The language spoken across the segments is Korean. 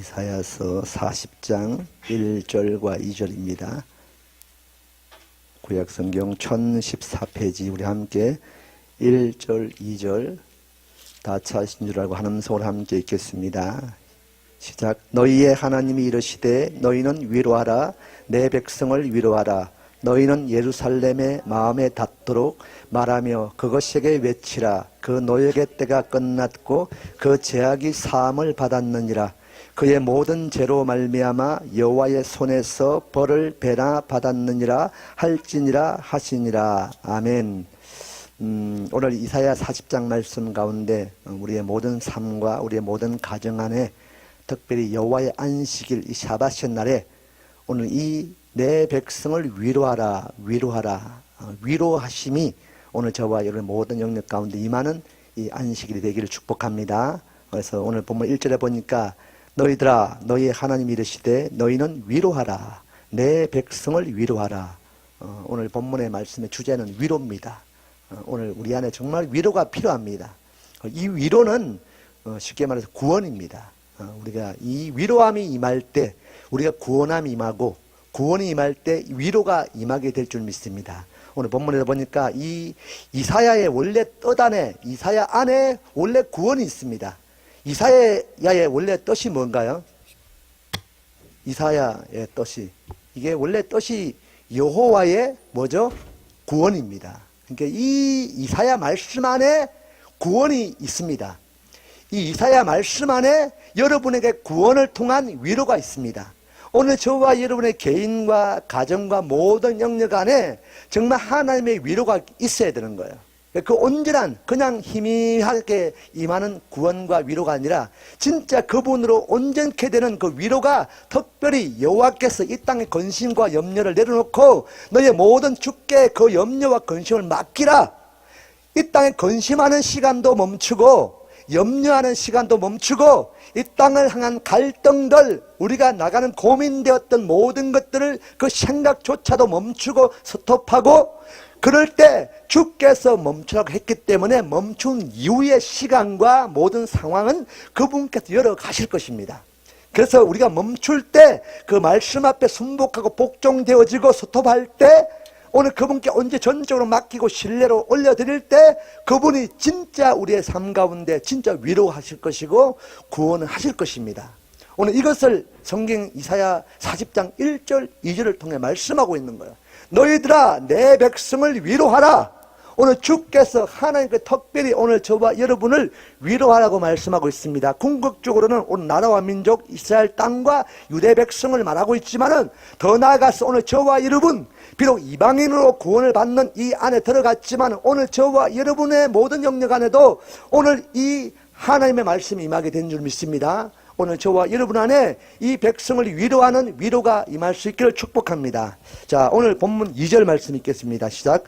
이사야서 40장 1절과 2절입니다. 구약성경 1014페이지 우리 함께 1절, 2절 다 찾으신 줄 알고 한음성으로 함께 읽겠습니다. 시작. 너희의 하나님이 이르시되 너희는 위로하라 내 백성을 위로하라 너희는 예루살렘의 마음에 닿도록 말하며 그것에게 외치라 그 노역의 때가 끝났고 그 제약이 사함을 받았느니라 그의 모든 죄로 말미암아 여호와의 손에서 벌을 배나 받았느니라 할지니라 하시니라 아멘. 음, 오늘 이사야 40장 말씀 가운데 우리의 모든 삶과 우리의 모든 가정 안에 특별히 여호와의 안식일 이 샤바신 날에 오늘 이 내 백성을 위로하라 위로하라 어, 위로하심이 오늘 저와 여러분 모든 영역 가운데 임하는 이 안식일이 되기를 축복합니다. 그래서 오늘 본문 1절에 보니까 너희들아 너희 하나님 이르시되 너희는 위로하라 내 백성을 위로하라 어, 오늘 본문의 말씀의 주제는 위로입니다. 어, 오늘 우리 안에 정말 위로가 필요합니다. 어, 이 위로는 어, 쉽게 말해서 구원입니다. 어, 우리가 이 위로함이 임할 때 우리가 구원함이 임하고 구원이 임할 때 위로가 임하게 될 줄 믿습니다. 오늘 본문에 보니까 이 이사야의 원래 뜻 안에 이사야 안에 원래 구원이 있습니다. 이사야의 원래 뜻이 뭔가요? 이사야의 뜻이 이게 원래 뜻이 여호와의 뭐죠? 구원입니다. 그러니까 이 이사야 말씀 안에 구원이 있습니다. 이 이사야 말씀 안에 여러분에게 구원을 통한 위로가 있습니다. 오늘 저와 여러분의 개인과 가정과 모든 영역 안에 정말 하나님의 위로가 있어야 되는 거예요. 그 온전한 그냥 희미하게 임하는 구원과 위로가 아니라 진짜 그분으로 온전케 되는 그 위로가 특별히 여호와께서 이 땅에 근심과 염려를 내려놓고 너의 모든 주께 그 염려와 근심을 맡기라. 이 땅에 근심하는 시간도 멈추고 염려하는 시간도 멈추고 이 땅을 향한 갈등들 우리가 나가는 고민되었던 모든 것들을 그 생각조차도 멈추고 스톱하고 그럴 때 주께서 멈추라고 했기 때문에 멈춘 이후의 시간과 모든 상황은 그분께서 열어 가실 것입니다. 그래서 우리가 멈출 때 그 말씀 앞에 순복하고 복종되어지고 스톱할 때 오늘 그분께 언제 전적으로 맡기고 신뢰로 올려드릴 때 그분이 진짜 우리의 삶 가운데 진짜 위로하실 것이고 구원을 하실 것입니다. 오늘 이것을 성경 이사야 40장 1절 2절을 통해 말씀하고 있는 거예요. 너희들아 내 백성을 위로하라. 오늘 주께서 하나님께 특별히 오늘 저와 여러분을 위로하라고 말씀하고 있습니다. 궁극적으로는 오늘 나라와 민족 이스라엘 땅과 유대 백성을 말하고 있지만은 더 나아가서 오늘 저와 여러분 비록 이방인으로 구원을 받는 이 안에 들어갔지만 오늘 저와 여러분의 모든 영역 안에도 오늘 이 하나님의 말씀이 임하게 된 줄 믿습니다. 오늘 저와 여러분 안에 이 백성을 위로하는 위로가 임할 수 있기를 축복합니다. 자, 오늘 본문 2절 말씀 읽겠습니다. 시작.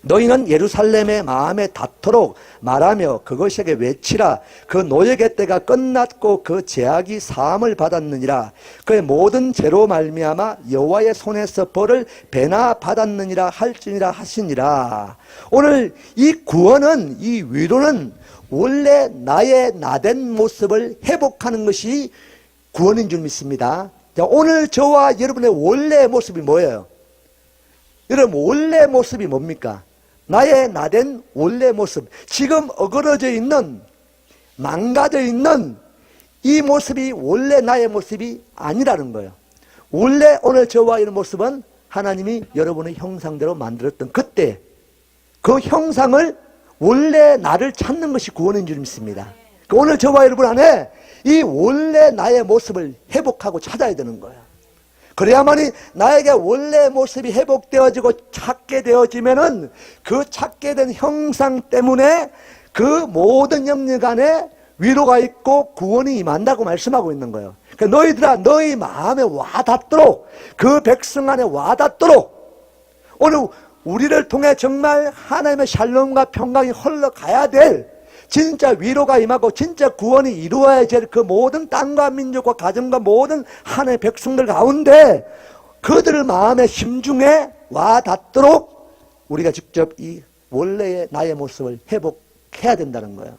너희는 예루살렘의 마음에 닿도록 말하며 그것에게 외치라 그 노역의 때가 끝났고 그 제약이 사함을 받았느니라 그의 모든 죄로 말미암아 여호와의 손에서 벌을 배나 받았느니라 할지니라 하시니라 오늘 이 구원은 이 위로는 원래 나의 나된 모습을 회복하는 것이 구원인 줄 믿습니다. 자, 오늘 저와 여러분의 원래 모습이 뭐예요? 여러분 원래 모습이 뭡니까? 나의 나된 원래 모습. 지금 어그러져 있는 망가져 있는 이 모습이 원래 나의 모습이 아니라는 거예요. 원래 오늘 저와 이런 모습은 하나님이 여러분의 형상대로 만들었던 그때 그 형상을 원래 나를 찾는 것이 구원인 줄 믿습니다. 그 오늘 저와 여러분 안에 이 원래 나의 모습을 회복하고 찾아야 되는 거예요. 그래야만이 나에게 원래 모습이 회복되어지고 찾게 되어지면은 그 찾게 된 형상 때문에 그 모든 영역 안에 위로가 있고 구원이 임한다고 말씀하고 있는 거예요. 그 너희들아 너희 마음에 와닿도록 그 백성 안에 와닿도록 오늘 우리를 통해 정말 하나님의 샬롬과 평강이 흘러가야 될 진짜 위로가 임하고 진짜 구원이 이루어야 될 그 모든 땅과 민족과 가정과 모든 하나님의 백성들 가운데 그들 마음의 심중에 와 닿도록 우리가 직접 이 원래의 나의 모습을 회복해야 된다는 거예요.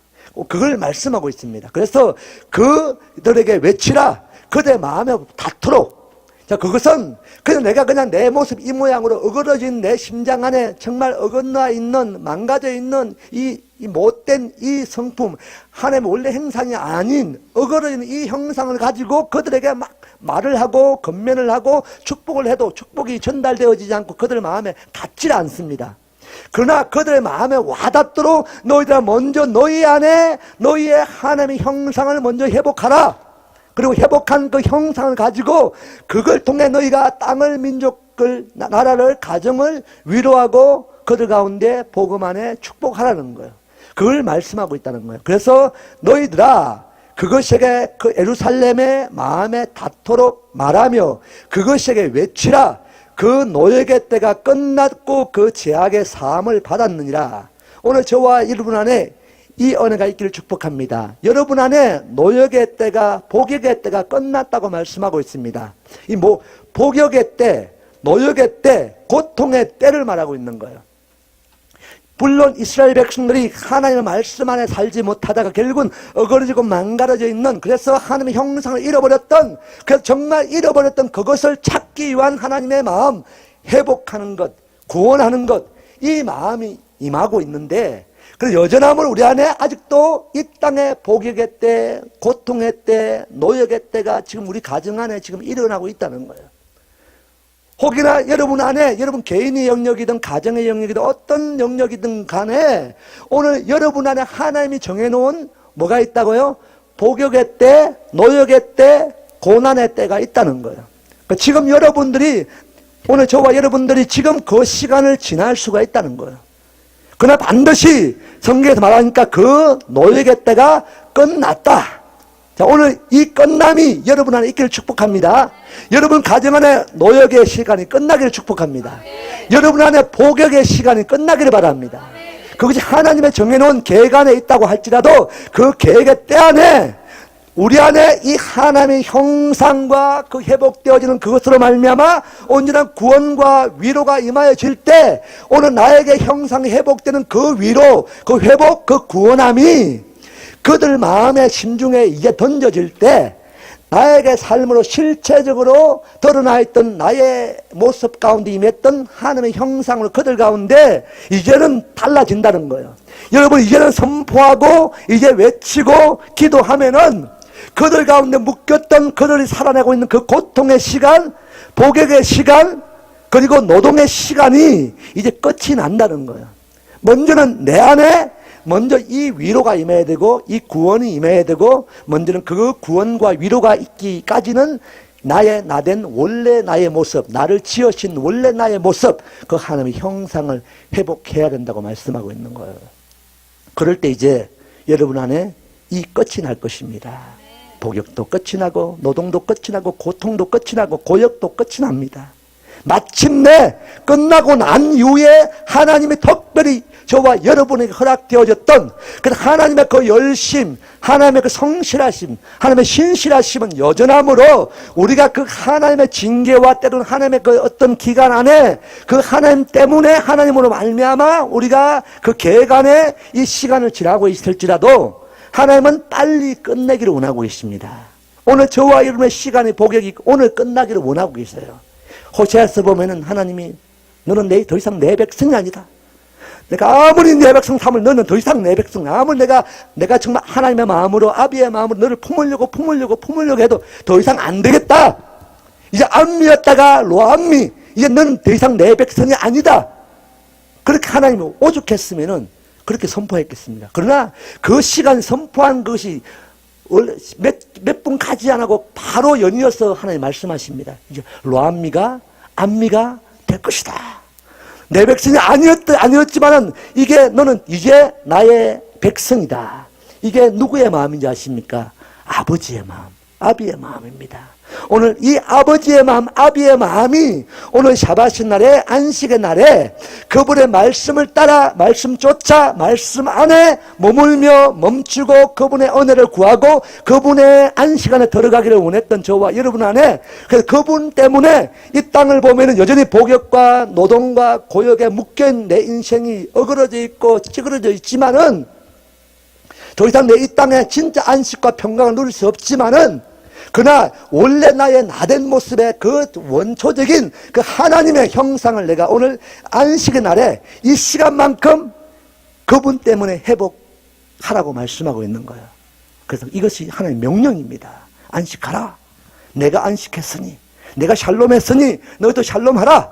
그걸 말씀하고 있습니다. 그래서 그들에게 외치라. 그대 마음에 닿도록. 자, 그것은 그냥 내가 그냥 내 모습 이 모양으로 어그러진 내 심장 안에 정말 어긋나 있는 망가져 있는 이, 이 못된 이 성품 하나님 원래 행상이 아닌 어그러진 이 형상을 가지고 그들에게 막 말을 하고 건면을 하고 축복을 해도 축복이 전달되어지지 않고 그들 마음에 닿질 않습니다. 그러나 그들의 마음에 와닿도록 너희들 먼저 너희 안에 너희의 하나님의 형상을 먼저 회복하라. 그리고 회복한 그 형상을 가지고 그걸 통해 너희가 땅을 민족을 나- 나라를 가정을 위로하고 그들 가운데 복음 안에 축복하라는 거예요. 그걸 말씀하고 있다는 거예요. 그래서 너희들아 그것에게 그 에루살렘의 마음에 닿도록 말하며 그것에게 외치라 그 노역의 때가 끝났고 그 제약의 사함을 받았느니라. 오늘 저와 여러분 안에 이 은혜가 있기를 축복합니다. 여러분 안에 노역의 때가 복역의 때가 끝났다고 말씀하고 있습니다. 이 뭐 복역의 때, 노역의 때, 고통의 때를 말하고 있는 거예요. 물론 이스라엘 백성들이 하나님의 말씀 안에 살지 못하다가 결국은 어그러지고 망가져 있는 그래서 하나님의 형상을 잃어버렸던 그래서 정말 잃어버렸던 그것을 찾기 위한 하나님의 마음 회복하는 것 구원하는 것 이 마음이 임하고 있는데 그 여전함을 우리 안에 아직도 이 땅의 복역의 때 고통의 때 노역의 때가 지금 우리 가정 안에 지금 일어나고 있다는 거예요 혹이나 여러분 안에 여러분 개인의 영역이든 가정의 영역이든 어떤 영역이든 간에 오늘 여러분 안에 하나님이 정해놓은 뭐가 있다고요? 복역의 때, 노역의 때, 고난의 때가 있다는 거예요. 그러니까 지금 여러분들이 오늘 저와 여러분들이 지금 그 시간을 지날 수가 있다는 거예요. 그러나 반드시 성경에서 말하니까 그 노역의 때가 끝났다. 자, 오늘 이 끝남이 여러분 안에 있기를 축복합니다. 여러분 가정 안에 노역의 시간이 끝나기를 축복합니다. 여러분 안에 복역의 시간이 끝나기를 바랍니다. 그것이 하나님의 정해놓은 계획 안에 있다고 할지라도 그 계획의 때 안에 우리 안에 이 하나님의 형상과 그 회복되어지는 그것으로 말미암아 온전한 구원과 위로가 임하여 질 때 오늘 나에게 형상이 회복되는 그 위로, 그 회복, 그 구원함이 그들 마음의 심중에 이제 던져질 때 나에게 삶으로 실체적으로 드러나 있던 나의 모습 가운데 임했던 하나님의 형상으로 그들 가운데 이제는 달라진다는 거예요. 여러분 이제는 선포하고 이제 외치고 기도하면은 그들 가운데 묶였던 그들이 살아내고 있는 그 고통의 시간, 복역의 시간, 그리고 노동의 시간이 이제 끝이 난다는 거예요. 먼저는 내 안에 먼저 이 위로가 임해야 되고 이 구원이 임해야 되고 먼저는 그 구원과 위로가 있기까지는 나의 나된 원래 나의 모습, 나를 지으신 원래 나의 모습, 그 하나님의 형상을 회복해야 된다고 말씀하고 있는 거예요. 그럴 때 이제 여러분 안에 이 끝이 날 것입니다. 복역도 끝이 나고 노동도 끝이 나고 고통도 끝이 나고 고역도 끝이 납니다. 마침내 끝나고 난 이후에 하나님이 특별히 저와 여러분에게 허락되어졌던 그 하나님의 그 열심, 하나님의 그 성실하심, 하나님의 신실하심은 여전함으로 우리가 그 하나님의 징계와 때로는 하나님의 그 어떤 기간 안에 그 하나님 때문에 하나님으로 말미암아 우리가 그 계획 안에 이 시간을 지나고 있을지라도 하나님은 빨리 끝내기를 원하고 계십니다. 오늘 저와 여러분의 시간의 복역이 오늘 끝나기를 원하고 계세요. 호세아서 보면은 하나님이 너는 내 더 이상 내 백성이 아니다. 내가 아무리 내 백성 삼을 너는 더 이상 내 백성 아무리 내가 내가 정말 하나님의 마음으로 아비의 마음으로 너를 품으려고 품으려고 품으려고 해도 더 이상 안 되겠다. 이제 암미였다가 로암미 이제 너는 더 이상 내 백성이 아니다. 그렇게 하나님이 오죽했으면은 그렇게 선포했겠습니다. 그러나 그 시간 선포한 것이 몇, 몇 분 가지 안 하고 바로 연이어서 하나님 말씀하십니다. 이제 로암미가, 암미가 될 것이다. 내 백성이 아니었, 아니었지만은 이게 너는 이제 나의 백성이다. 이게 누구의 마음인지 아십니까? 아버지의 마음, 아비의 마음입니다. 오늘 이 아버지의 마음, 아비의 마음이 오늘 샤바신 날에 안식의 날에 그분의 말씀을 따라 말씀 쫓아 말씀 안에 머물며 멈추고 그분의 은혜를 구하고 그분의 안식 안에 들어가기를 원했던 저와 여러분 안에 그래서 그분 때문에 이 땅을 보면은 여전히 복역과 노동과 고역에 묶여있는 내 인생이 어그러져 있고 찌그러져 있지만은 더 이상 내 이 땅에 진짜 안식과 평강을 누릴 수 없지만은 그러나 원래 나의 나된 모습의 그 원초적인 그 하나님의 형상을 내가 오늘 안식의 날에 이 시간만큼 그분 때문에 회복하라고 말씀하고 있는 거예요. 그래서 이것이 하나님의 명령입니다. 안식하라. 내가 안식했으니, 내가 샬롬했으니 너희도 샬롬하라.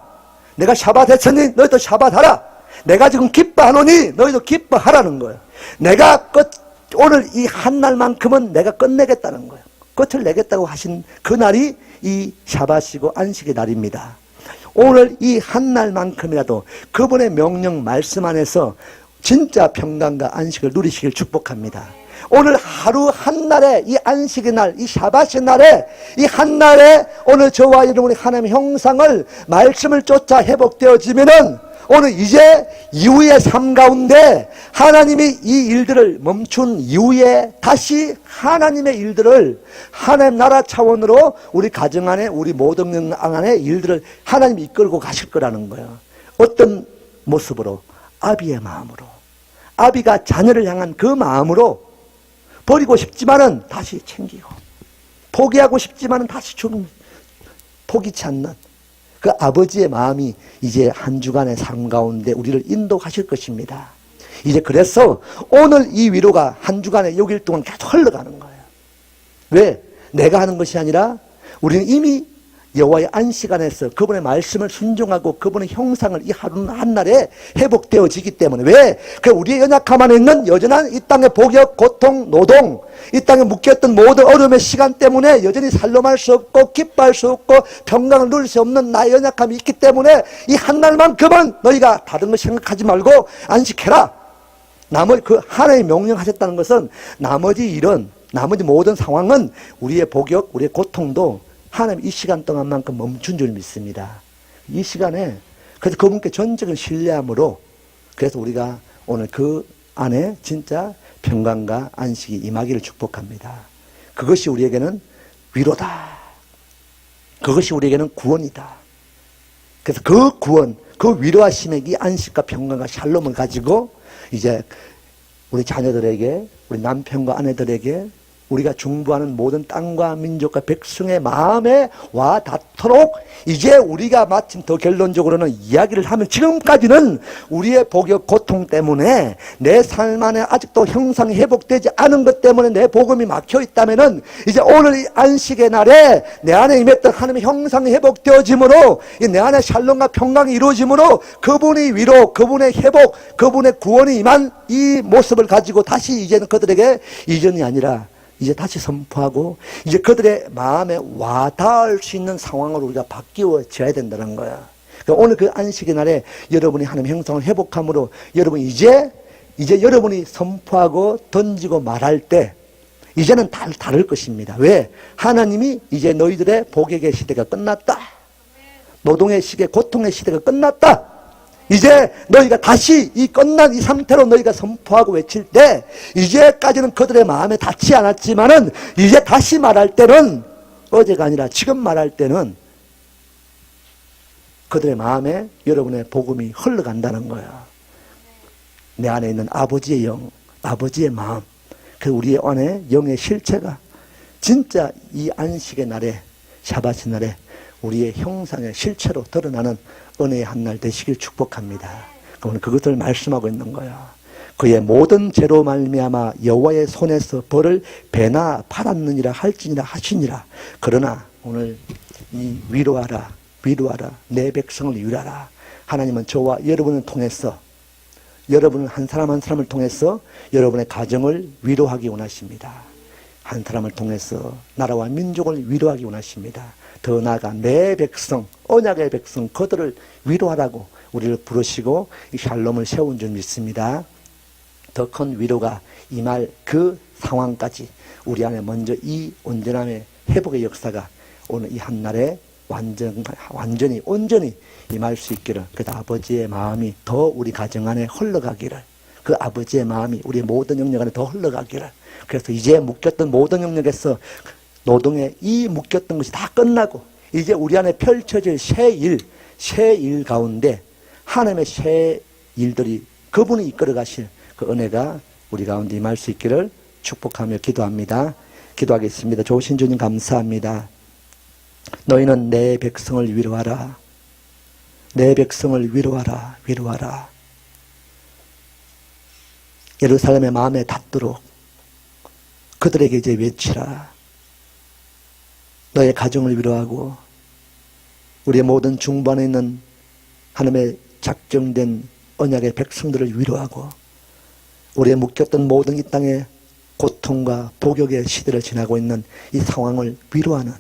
내가 샤밧 했으니 너희도 샤밧하라. 내가 지금 기뻐하노니 너희도 기뻐하라는 거예요. 내가 끝, 오늘 이 한 날만큼은 내가 끝내겠다는 거예요. 끝을 내겠다고 하신 그 날이 이 샤바시고 안식의 날입니다. 오늘 이 한 날만큼이라도 그분의 명령 말씀 안에서 진짜 평강과 안식을 누리시길 축복합니다. 오늘 하루 한 날에 이 안식의 날, 이 샤바시 날에 이 한 날에 오늘 저와 여러분의 하나님의 형상을 말씀을 쫓아 회복되어지면은 오늘 이제 이후의 삶 가운데 하나님이 이 일들을 멈춘 이후에 다시 하나님의 일들을 하나님 나라 차원으로 우리 가정 안에 우리 모든 영 안에 일들을 하나님이 이끌고 가실 거라는 거예요. 어떤 모습으로? 아비의 마음으로. 아비가 자녀를 향한 그 마음으로 버리고 싶지만은 다시 챙기고 포기하고 싶지만은 다시 좀 포기치 않는 그 아버지의 마음이 이제 한 주간의 삶 가운데 우리를 인도하실 것입니다. 이제 그래서 오늘 이 위로가 한 주간의 6일 동안 계속 흘러가는 거예요. 왜? 내가 하는 것이 아니라 우리는 이미 여호와의 안식 안에서 그분의 말씀을 순종하고 그분의 형상을 이 하루 한 날에 회복되어지기 때문에 왜? 그 우리의 연약함 안에 있는 여전한 이 땅의 복역, 고통, 노동, 이 땅에 묶였던 모든 어려움의 시간 때문에 여전히 살로할 수 없고 기뻐할 수 없고 평강을 누릴 수 없는 나의 연약함이 있기 때문에 이 한 날만큼은 너희가 다른 거 생각하지 말고 안식해라. 나머지 그 하나의 명령하셨다는 것은 나머지 일은 나머지 모든 상황은 우리의 복역, 우리의 고통도 하나님 이 시간 동안만큼 멈춘 줄 믿습니다. 이 시간에 그래서 그분께 전적인 신뢰함으로 그래서 우리가 오늘 그 안에 진짜 평강과 안식이 임하기를 축복합니다. 그것이 우리에게는 위로다. 그것이 우리에게는 구원이다. 그래서 그 구원, 그 위로하심의 이 안식과 평강과 샬롬을 가지고 이제 우리 자녀들에게, 우리 남편과 아내들에게 우리가 중부하는 모든 땅과 민족과 백성의 마음에 와 닿도록 이제 우리가 마침 더 결론적으로는 이야기를 하면 지금까지는 우리의 복역 고통 때문에 내 삶 안에 아직도 형상이 회복되지 않은 것 때문에 내 복음이 막혀 있다면은 이제 오늘 이 안식의 날에 내 안에 임했던 하나님의 형상이 회복되어짐으로 이내 안에 샬롬과 평강이 이루어짐으로 그분이 위로, 그분의 회복, 그분의 구원이 임한 이 모습을 가지고 다시 이제는 그들에게 이전이 아니라 이제 다시 선포하고 이제 그들의 마음에 와닿을 수 있는 상황으로 우리가 바뀌어져야 된다는 거야. 그러니까 오늘 그 안식의 날에 여러분이 하나님 형상을 회복함으로 여러분 이제 이제 여러분이 선포하고 던지고 말할 때 이제는 다, 다를 것입니다. 왜? 하나님이 이제 너희들의 복역의 시대가 끝났다. 노동의 시대, 고통의 시대가 끝났다. 이제 너희가 다시 이 끝난 이 상태로 너희가 선포하고 외칠 때 이제까지는 그들의 마음에 닿지 않았지만은 이제 다시 말할 때는 어제가 아니라 지금 말할 때는 그들의 마음에 여러분의 복음이 흘러간다는 거야. 내 안에 있는 아버지의 영, 아버지의 마음, 그 우리 안에 영의 실체가 진짜 이 안식의 날에 샤바시 날에 우리의 형상의 실체로 드러나는 은혜의 한 날 되시길 축복합니다. 오늘 그것을 말씀하고 있는 거야. 그의 모든 죄로 말미암아 여호와의 손에서 벌을 배나 팔았느니라 할지니라 하시니라. 그러나 오늘 이 위로하라, 위로하라, 내 백성을 위로하라. 하나님은 저와 여러분을 통해서 여러분은 한 사람 한 사람을 통해서 여러분의 가정을 위로하기 원하십니다. 한 사람을 통해서 나라와 민족을 위로하기 원하십니다. 더 나아가 내 백성, 언약의 백성, 그들을 위로하라고 우리를 부르시고 이 샬롬을 세운 줄 믿습니다. 더 큰 위로가 임할 그 상황까지 우리 안에 먼저 이 온전함의 회복의 역사가 오늘 이 한날에 완전, 완전히, 온전히 임할 수 있기를, 그 아버지의 마음이 더 우리 가정 안에 흘러가기를, 그 아버지의 마음이 우리 모든 영역 안에 더 흘러가기를, 그래서 이제 묶였던 모든 영역에서 노동에 이 묶였던 것이 다 끝나고, 이제 우리 안에 펼쳐질 새 일, 새 일 가운데 하나님의 새 일들이 그분이 이끌어 가실 그 은혜가 우리 가운데 임할 수 있기를 축복하며 기도합니다. 기도하겠습니다. 좋으신 주님 감사합니다. 너희는 내 백성을 위로하라. 내 백성을 위로하라. 위로하라. 예루살렘의 마음에 닿도록 그들에게 이제 외치라. 너의 가정을 위로하고 우리의 모든 중반에 있는 하나님의 작정된 언약의 백성들을 위로하고 우리의 묶였던 모든 이 땅의 고통과 복역의 시대를 지나고 있는 이 상황을 위로하는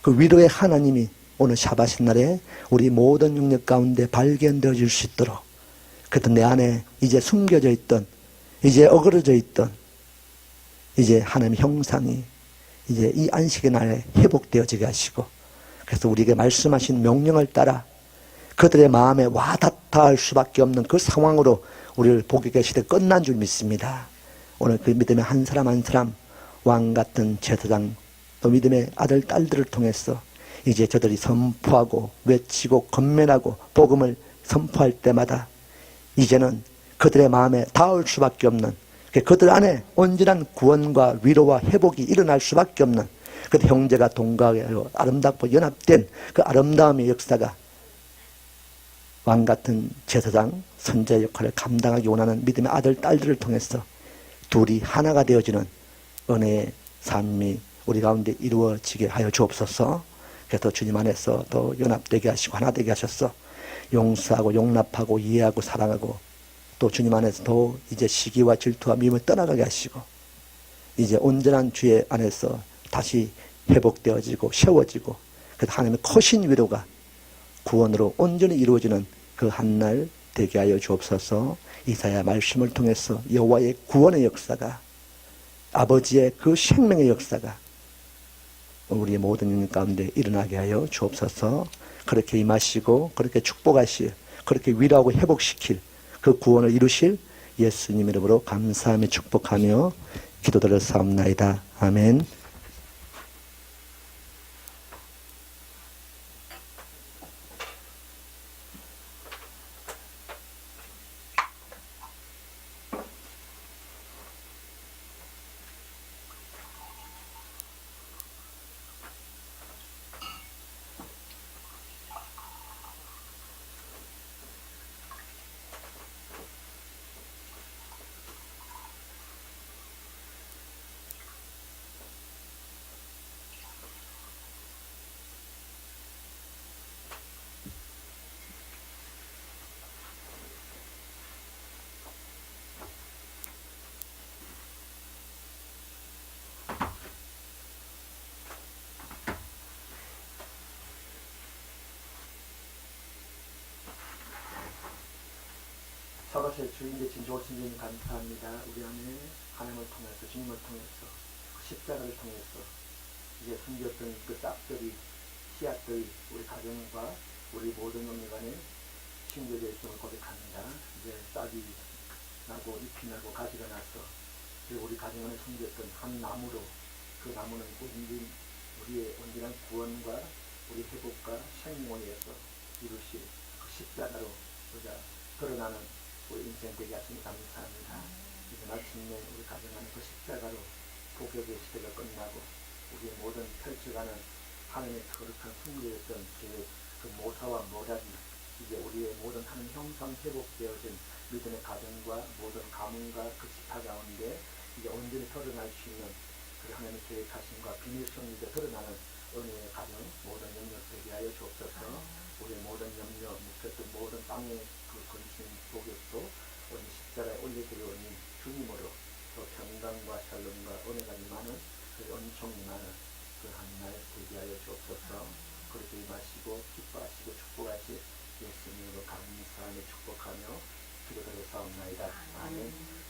그 위로의 하나님이 오늘 샤바신 날에 우리 모든 영역 가운데 발견되어 줄수 있도록 그래도 내 안에 이제 숨겨져 있던 이제 어그러져 있던 이제 하나님의 형상이 이제 이 안식의 날에 회복되어지게 하시고 그래서 우리에게 말씀하신 명령을 따라 그들의 마음에 와닿다 할 수밖에 없는 그 상황으로 우리를 복역의 시대 끝난 줄 믿습니다. 오늘 그 믿음의 한 사람 한 사람 왕 같은 제사장 또 믿음의 아들 딸들을 통해서 이제 저들이 선포하고 외치고 건면하고 복음을 선포할 때마다 이제는 그들의 마음에 닿을 수밖에 없는 그들 안에 온전한 구원과 위로와 회복이 일어날 수밖에 없는 그 형제가 동거하여 아름답고 연합된 그 아름다움의 역사가 왕 같은 제사장 선자 역할을 감당하기 원하는 믿음의 아들 딸들을 통해서 둘이 하나가 되어지는 은혜의 삶이 우리 가운데 이루어지게 하여 주옵소서. 그래서 주님 안에서 또 연합되게 하시고 하나 되게 하셔서 용서하고 용납하고 이해하고 사랑하고 또 주님 안에서 또 이제 시기와 질투와 미움을 떠나가게 하시고 이제 온전한 주의 안에서 다시 회복되어지고 세워지고 그 하나님의 커신 위로가 구원으로 온전히 이루어지는 그 한날 되게 하여 주옵소서. 이사야 말씀을 통해서 여호와의 구원의 역사가 아버지의 그 생명의 역사가 우리의 모든 인 가운데 일어나게 하여 주옵소서. 그렇게 임하시고 그렇게 축복하실 그렇게 위로하고 회복시킬 그 구원을 이루실 예수님 이름으로 감사하며 축복하며 기도드려 사옵나이다. 아멘. 사바의 주인 되신 좋으신 주님 감사합니다. 우리 안에 하나님을 통해서 주님을 통해서 그 십자가를 통해서 이제 숨겼던 그 싹들이 씨앗들이 우리 가정과 우리 모든 안에 심겨져 있음을 고백합니다. 이제 싹이 나고 잎이 나고 가지가 나서 그리고 우리 가정 안에 숨겼던 한 나무로 그 나무는 온전 우리의 온전한 구원과 우리 회복과 생명을 위해서 이루실 그 십자가로 우리가 드러나는 우리 인생 되게 하시니 감사합니다. 이제 마침내 우리 가정하는 그 십자가로 복역의 시대가 끝나고 우리의 모든 펼쳐가는 하나님의 거룩한 승리였던 계획, 그 모사와 모략이 이제 우리의 모든 하나님 형상 회복되어진 믿음의 가정과 모든 가문과 그 지파 가운데 이제 온전히 드러날 수 있는 그 하나님의 계획하심과 비밀성이 이제 드러나는 은혜의 가정 모든 영역 되게 하여 주옵소서 우리의 모든 염려 묵혔던 모든 땅의 그 근심 복역도 우리 십자가에 올려드려오니 주님으로 또 평강과 샬롬과 은혜가 임하는 그 은총 임하는 그 한 날 되게 하여 주옵소서. 그렇게 임하시고 기뻐하시고 축복하시 예수님으로 감사하며 축복하며 기도드려 사옵나이다. 아멘